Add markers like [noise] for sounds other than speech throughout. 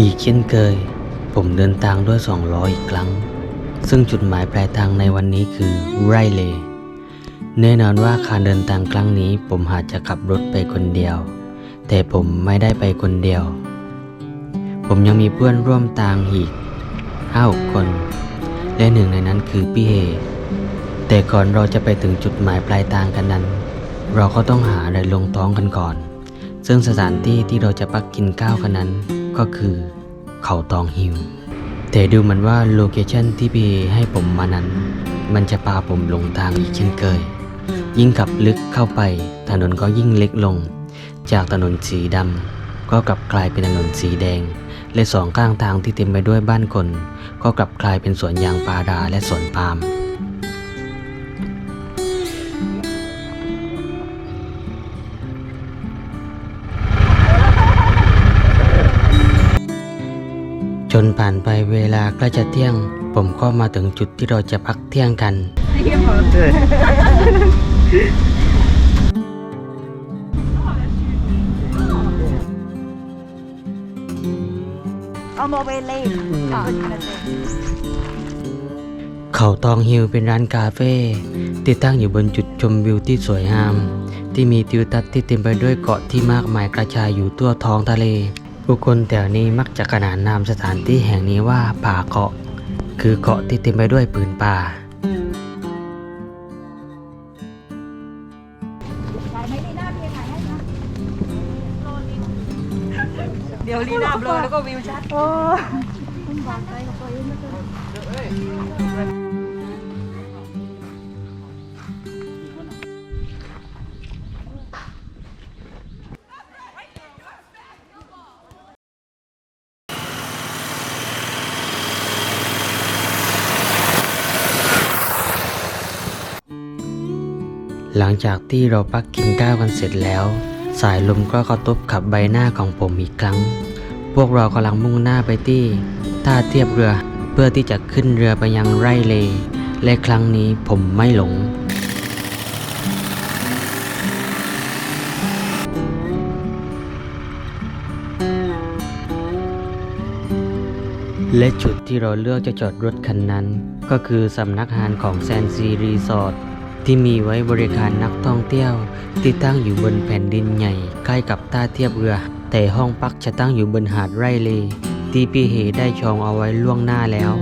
อีกเช่นเคย ผมเดินทางด้วยสองล้ออีกครั้ง ซึ่งจุดหมายปลายทางในวันนี้คือไรเลแน่นอนว่าการเดินทางครั้งนี้ ผมอาจจะขับรถไปคนเดียว แต่ผมไม่ได้ไปคนเดียว ผมยังมีเพื่อนร่วมทางอีกห้าหกคน และหนึ่งในนั้นคือพี่เฮแต่ก่อนเราจะไปถึงจุดหมายปลายทางกันนั้น เราก็ต้องหาอะไรลงท้องกันก่อน ซึ่งสถานที่ที่เราจะพักกินข้าวกันนั้น ก็คือเขาตองฮิวแต่ดูเหมือนว่าโลเคชันที่พีให้ผมมานั้น มันจะพาผมลงทางอีกเช่นเคย ยิ่งขับลึกเข้าไป ถนนก็ยิ่งเล็กลง จากถนนสีดำก็กลับกลายเป็นถนนสีแดง และสองข้างทางที่เต็มไปด้วยบ้านคน ก็กลับกลายเป็นสวนยางพาราและสวนปาล์ม นผ่านไปเวลาใกล้จะเที่ยง ผมก็มาถึงจุดที่เราจะพักเที่ยงกัน เอาโมเบลเลยเขาตองฮิลเป็นร้านคาเฟ่ที่ตั้งอยู่บนจุดชมวิวที่สวยงาม ที่มีทิวทัศน์ที่เต็มไปด้วยเกาะที่มากมายกระจายอยู่ทั่วท้องทะเล ผู้คนแถวนี้มักจะขนานนามสถานที่แห่งนี้ว่าป่าเกาะ คือเกาะที่เต็มไปด้วยผืนป่า เดี๋ยวลีน่าเบลอแล้วก็วิวชัด โอ้ ลังจากที่เราพักกินข้าวกันเสร็จแล้ว สายลมก็กระทบขับใบหน้าของผมอีกครั้ง พวกเรากำลังมุ่งหน้าไปที่ท่าเทียบเรือเพื่อที่จะขึ้นเรือไปยังไร่เล และครั้งนี้ผมไม่หลง และจุดที่เราเลือกจะจอดรถคันนั้น ก็คือสำนักงานของแซนซีรีสอร์ท ที่มีไว้บริการนักท่องเที่ยว ที่ตั้งอยู่บนแผ่นดินใหญ่ใกล้กับท่าเทียบเรือ แต่ห้องพักจะตั้งอยู่บนหาดไร่เลที่พี่เฮได้จองเอาไว้ล่วงหน้าแล้ว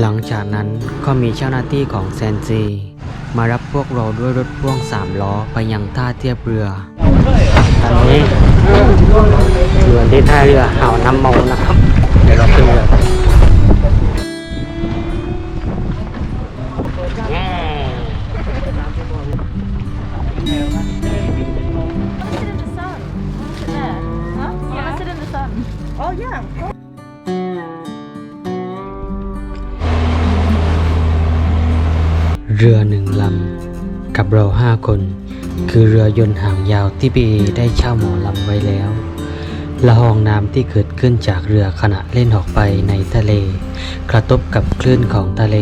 หลังจากนั้นก็มีเจ้าหน้าที่ของแซนซีมารับพวกเราด้วยรถพ่วงสามล้อไปยังท่าเทียบเรือตอนนี้อยู่ที่ท่าเรืออ่าวน้ำเมานะครับ เดี๋ยวเราขึ้น เรือหนึ่งลำ กับเราห้าคน คือเรือยนต์หางยาวที่พี่เอได้เช่าหมอลำไว้แล้ว ละหองน้ำที่เกิดขึ้นจากเรือขณะเล่นออกไปในทะเล กระทบกับคลื่นของทะเล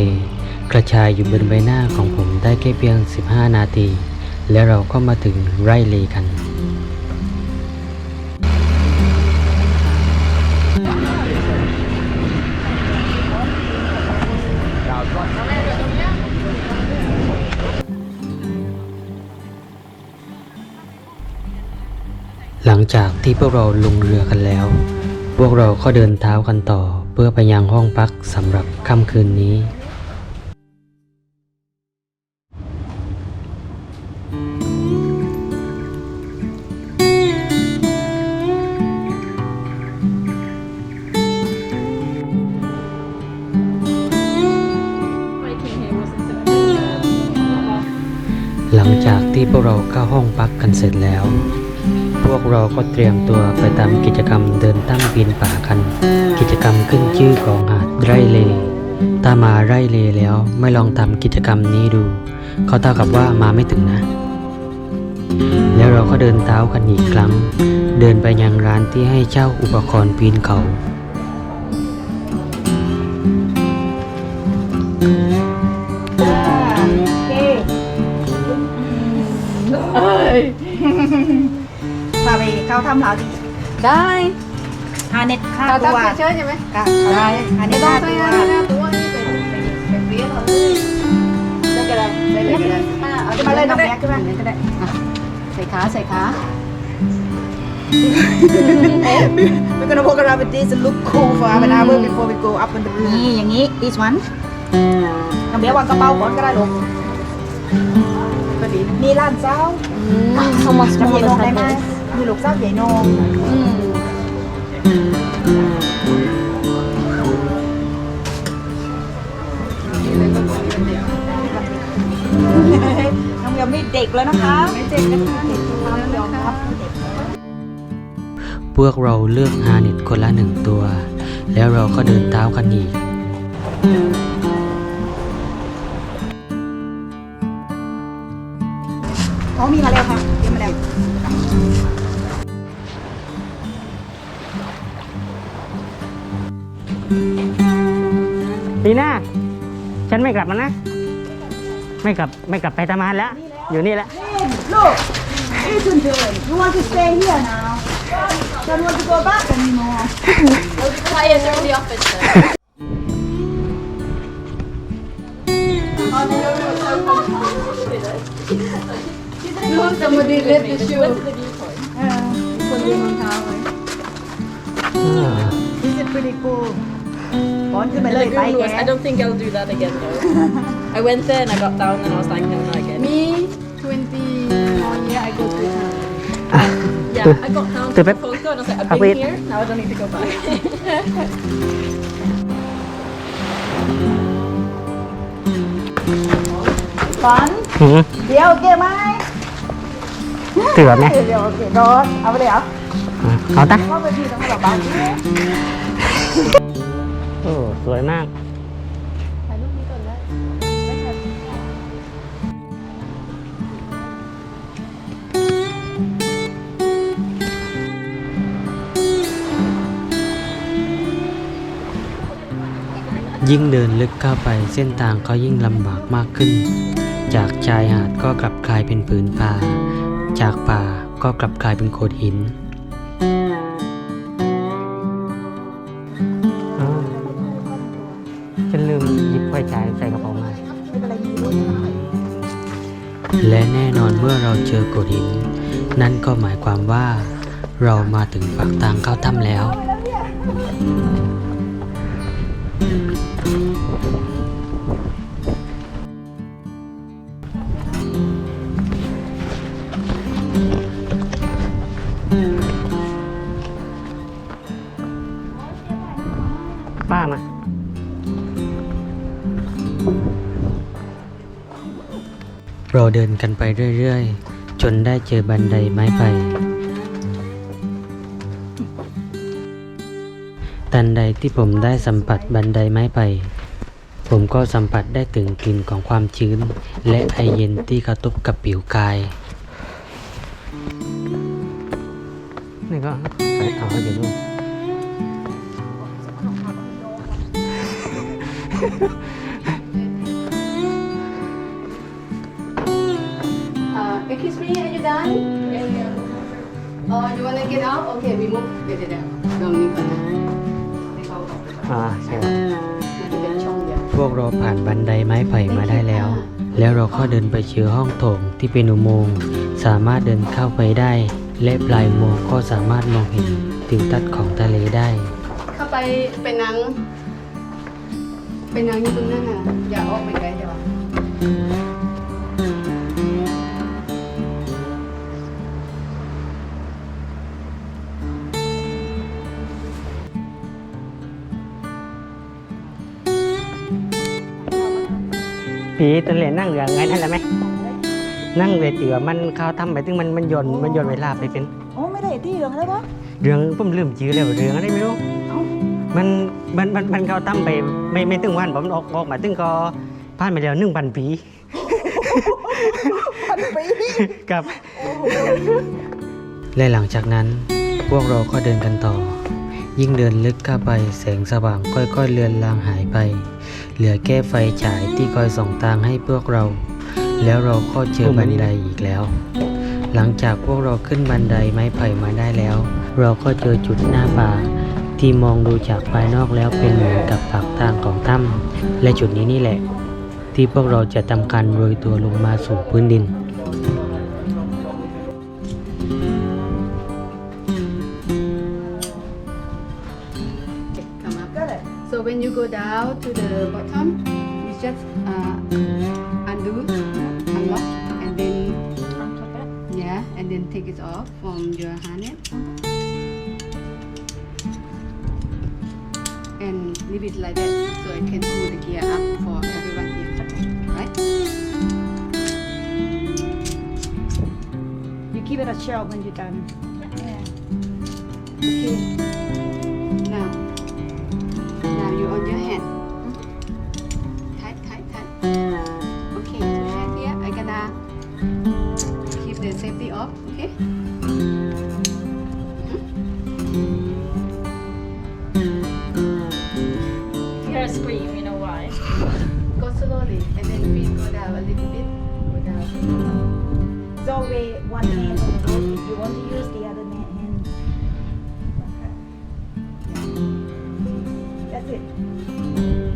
กระจายอยู่บนใบหน้าของผมได้แค่เพียง 15 นาที และเราก็มาถึงไร่เลกัน หลังจากที่พวกเราลงเรือกันแล้ว พวกเราก็เดินเท้ากันต่อ เพื่อไปยังห้องพักสำหรับค่ำคืนนี้ หลังจากที่พวกเราเข้าห้องพักกันเสร็จแล้ว วกเราก็เตรียมตัวไปตามกิจกรรมเดินตั้งปีนป่ากัน กิจกรรมขึ้นชื่อของหาดไร่เลถ้ามาไร่เลแล้วไม่ลองทำกิจกรรมนี้ดู เขาเท่ากับว่ามาไม่ถึงนะ แล้วเราก็เดินเท้ากันอีกครั้ง เดินไปยังร้านที่ให้เช่าอุปกรณ์ปีนเขา พาไปเข้าถ้ำเราดิได้ฮาเน็ตค่าเราตัวทำเฉยๆใช่ไหมค่ะใช่ฮาเน็ไม่ตต้องค่าใช้ตัวอะไรนะตัวนี่เป็นเป็นเป็นเวียนเราเลยได้ก็ได้ได้เลยก็ได้อะเอามาเลยน้องก็แม็ได้กซ์ขึ้นมาก็ได้ใส่ขาใส่ขา We're gonna walk around with this and look cool for half an hour before we go up in the room นี่อย่างนี้ this one น้องเบียววางกระเป๋าก่อนก็ได้ลูกก็ดีนี่ร้านเจ้า How much จำใหญ่ smaller นงได้ than ไห ม this? มีลูกเจ้าใหญ่นงอืมน้องเบียวไม่เด็กแล้วนะคะไม่เด็กนะคะเด็กแล้วครับพวกเราเลือกฮาเน็ตคนละหนึ่งตัว แล้วเราก็เดินเท้ากันอีกอ๋อมีมาแล้วค่ะ ปีหน้า ฉันไม่กลับมานะ ไม่กลับไม่กลับไปทำงานแล้ว อยู่นี่แหละ Look, listen to it. You want to stay here now? Don't want to go back anymore. Quiet in the office Look, somebody left the shoe. คนลืมรองเท้าไว้ This is pretty cool. บอลขึ้นไปเลยไปแก I don't think I'll do that again though. I went there and I got down and I was like, no, not again. Me, 21 year I go to Yeah, I got down Từ to the bếp- photo and I was like, I've Học been viện. here, now I don't need to go back. บอลหืมเดี๋ยวโอเคไหมเตือนไหมเดี๋ยว โอเครอเอาไปเลยเหรออะเอาตะว่าไปที่ต้องหลับบ้านโอ้สวยมากยิ่งเดินลึกเข้าไปเส้นทางก็ยิ่งลำบากมากขึ้น จากชายหาดก็กลับกลายเป็นผืนป่า จากป่าก็กลับกลายเป็นโขดหิน และแน่นอนเมื่อเราเจอโขดหิน นั่นก็หมายความว่า เรามาถึงปากทางเข้าถ้ำแล้ว เราเดินกันไปเรื่อยๆ จนได้เจอบันไดไม้ไผ่ตันใดที่ผมได้สัมผัสบันไดไม้ไผ่ผมก็สัมผัสได้ถึงกลิ่นของความชื้น และไอเย็นที่กระทบกับผิวกายนี่ก็ใส่เอาอยู่นู่น Uh, excuse me, are you done? Yeah, yeah. Oh, you wanna get out? Okay, we move. เดี๋ยวเดี๋ยวเดี๋ยวลองนี้ก่อนนะให้เขาออกไปก่อนอ่าใช่มันจะเป็นช่องเดียวพวกเราผ่านบันไดไม้ไผ่มาได้แล้ว แล้วเราก็เดินไปเจอห้องโถงที่เป็นอุโมงค์สามารถเดินเข้าไปได้ และปลายอุโมงค์ก็สามารถมองเห็นทิวทัศน์ของทะเลได้ เข้าไปเป็นนัง เป็นนังอยู่ตรงนั้นน่ะ อย่าออกไปไกล ผีตันเหรียญนั่งเรือไงนั่นแหละไหมนั่งเรือเตี๋ยวมันเข้าทำไปถึงมันมันยนต์มันยนต์เวลาไปเป็นโอ้ไม่ได้ที่เหรอแล้ววะเรื่องผมลืมชื่อแล้วเรื่องอะไรไม่รู้มันมันมันมันเขาตั้มไปไม่ไม่ถึงวันผมออกออกมาถึงก็ผ่านไปแล้วหนึ่งพันปีพันปีกับและหลังจากนั้นพวกเราก็เดินกันต่อ ยิ่งเดินลึกเข้าไปแสงสว่างค่อยๆเลือนลางหายไป เหลือแค่ไฟฉายที่คอยส่องทางให้พวกเรา แล้วเราก็เจอบันไดอีกแล้ว หลังจากพวกเราขึ้นบันไดไม้ไผ่มาได้แล้ว เราก็เจอจุดหน้าป่า ที่มองดูจากภายนอกแล้วเป็นเหมือนกับปากทางของถ้ำและจุดนี้นี่แหละ ที่พวกเราจะทำการโรยตัวลงมาสู่พื้นดิน So when you go down to the bottom, you just uh, undo, unlock, and then yeah, and then take it off from your harness. And leave it like that so I can pull the gear up for everyone here. Right? You give it a shell when you're done. Okay.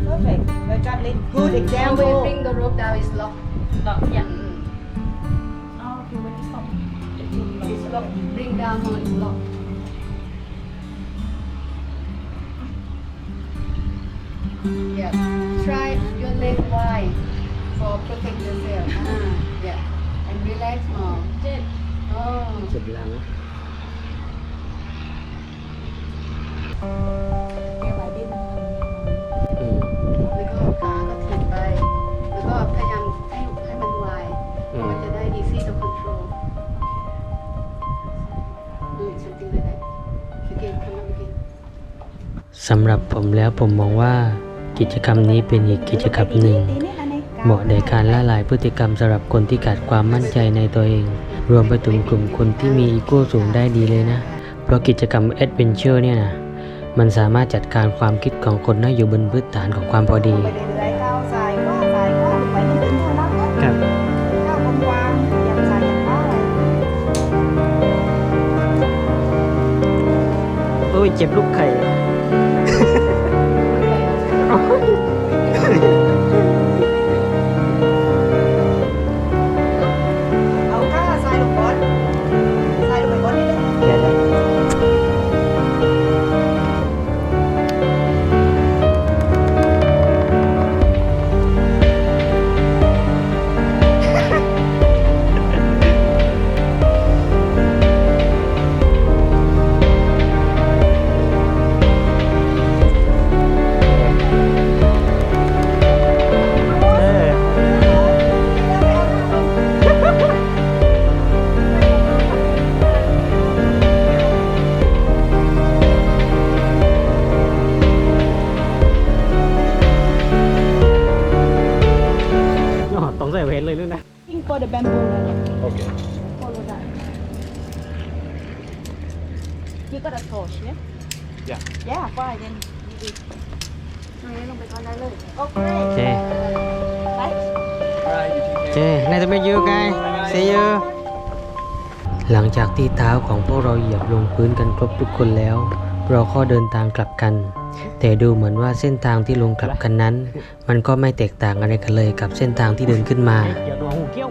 Perfect. Perfect. We're. Good example. When the rope down, it's locked. Locked, yeah. Mm. Oh, okay, when it's locked. It's locked. Bring down, no, it's locked. Yeah. Try your leg wide for protect yourself. [laughs] Yeah. And relax more. Did. Oh. Sebelah. สำหรับผมแล้วผมมองว่ากิจกรรมนี้เป็นอีกกิจกรรมหนึ่ง เหมาะในการละลายพฤติกรรมสำหรับคนที่ขาดความมั่นใจในตัวเอง รวมไปถึงกลุ่มคนที่มีอีโก้สูงได้ดีเลยนะ เพราะกิจกรรมแอดเวนเจอร์เนี่ยนะมันสามารถจัดการความคิดของคนให้อยู่บนพื้นฐานของความพอดีไปเรื่อยๆก้าว Looking for the bamboo okay follow that you got a torch yeah Yeah. yeah fine then you do ตรงนี้ลงไปก่อนได้เลย okay โอเค right โอเค nice to meet you guys see you หลังจากที่เท้าของพวกเราเหยียบลงพื้นกันครบทุกคนแล้ว เราก็เดินทางกลับกัน แต่ดูเหมือนว่าเส้นทางที่ลงกลับกันนั้น มันก็ไม่แตกต่างอะไรกันเลยกับเส้นทางที่เดินขึ้นมา เดี๋ยวตัวหูเกี้ยว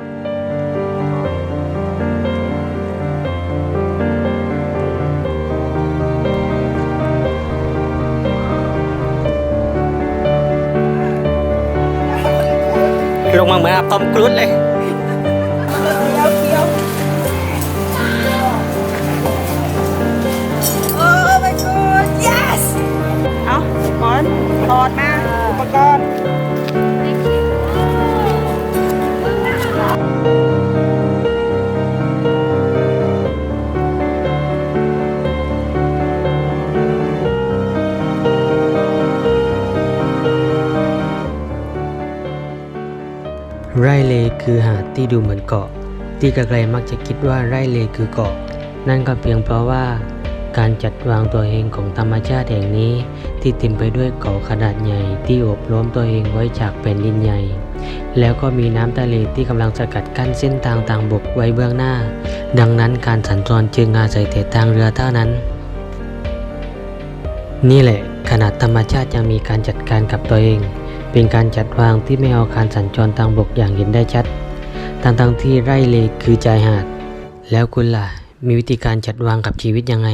ลงมาเหมือนอาบต้มกรุดเลย ไร่เลคือหาดที่ดูเหมือนเกาะ ที่ไกลๆมักจะคิดว่าไร่เลคือเกาะ นั่นก็เพียงเพราะว่า การจัดวางตัวเองของธรรมชาติแห่งนี้ ที่เต็มไปด้วยเกาะขนาดใหญ่ที่โอบล้อมตัวเองไว้จากแผ่นดินใหญ่ แล้วก็มีน้ำทะเลที่กำลังสกัดกั้นเส้นทางทางบกไว้เบื้องหน้า ดังนั้นการสัญจรจึงอาศัยแต่ทางเรือเท่านั้น นี่แหละขนาดธรรมชาติยังมีการจัดการกับตัวเอง เป็นการจัดวางที่ไม่เอาการสัญจรทางบกอย่างเห็นได้ชัดทั้งที่ไร่เลคือชายหาด แล้วคุณล่ะ มีวิธีการจัดวางกับชีวิตยังไง